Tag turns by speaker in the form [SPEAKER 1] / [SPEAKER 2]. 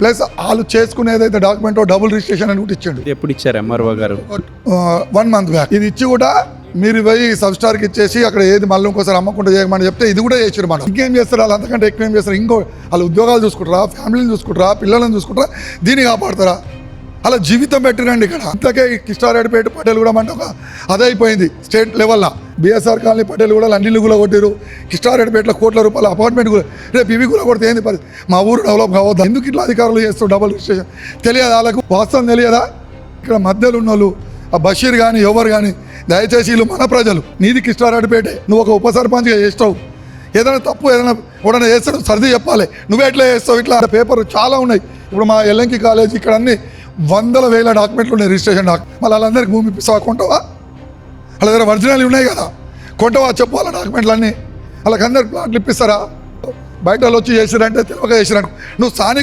[SPEAKER 1] Plus వాళ్ళు చేసుకునే ఏదైతే డాక్యుమెంట్ డబుల్ రిజిస్ట్రేషన్ అని కూడా ఇచ్చిండు.
[SPEAKER 2] ఎప్పుడు ఇచ్చారు ఎంఆర్ఓ గారు?
[SPEAKER 1] One month back. ఇది ఇచ్చి కూడా మీరు పోయి సబ్ స్టార్కి ఇచ్చేసి అక్కడ ఏది మళ్ళీ ఇంకోసారి అమ్మకుండా చేయమని చెప్తే ఇది కూడా చేసారు మనం. ఇంకేం చేస్తారు వాళ్ళు? అంతకంటే ఎక్కువ ఏం చేస్తారు? ఇంకో వాళ్ళు ఉద్యోగాలు చూసుకుంటారా? ఫ్యామిలీని చూసుకుంటారా? పిల్లలను చూసుకుంటారా? దీన్ని కాపాడతారా? అలా జీవితం పెట్టినండి ఇక్కడ. అంతకే కిష్టారెడ్డిపేట పటేల్ కూడా అంటే ఒక అదే అయిపోయింది. స్టేట్ లెవెల్లో బీఎస్ఆర్ కాలనీ పటేల్ కూడా లండీలు కూడా కొట్టారు కిష్టారెడ్డిపేటలో కోట్ల రూపాయల అపార్ట్మెంట్ కూడా రేపు ఇవి కూడా కొడితే ఏంది పరిస్థితి? మా ఊరు డెవలప్ కావద్దు? ఎందుకు ఇట్లా అధికారులు చేస్తారు డబుల్ రిజిస్ట్రేషన్? తెలియదా వాళ్ళకు? వాస్తవం తెలియదా? ఇక్కడ మధ్యలో ఉన్న వాళ్ళు ఆ బషీర్ కానీ ఎవరు కానీ దయచేసి వీళ్ళు మన ప్రజలు. నీది కిష్టారెడ్డిపేటే నువ్వు ఒక ఉప సర్పంచ్గా చేస్తావు. ఏదైనా తప్పు ఏదైనా ఎవడైనా చేస్తాడు సర్ది చెప్పాలి. నువ్వు ఎట్లా చేస్తావు ఇట్లా? పేపర్ చాలా ఉన్నాయి. ఇప్పుడు మా ఎల్లంకి కాలేజ్ ఇక్కడ అన్ని వందల వేల డాక్యుమెంట్లు ఉన్నాయి రిజిస్ట్రేషన్ డాక్యుమెంట్ మళ్ళీ వాళ్ళందరికీ భూమి ఇప్పిస్తావా కొంటవా? వాళ్ళ దగ్గర ఒరిజినల్ ఉన్నాయి కదా. కొంటవా చెప్పు వాళ్ళ డాక్యుమెంట్లు అన్నీ వాళ్ళకి అందరికి ప్లాట్లు ఇప్పిస్తారా? బయట వాళ్ళు వచ్చి చేసిరంటే తెలియక చేసిరంట నువ్వు స్థానిక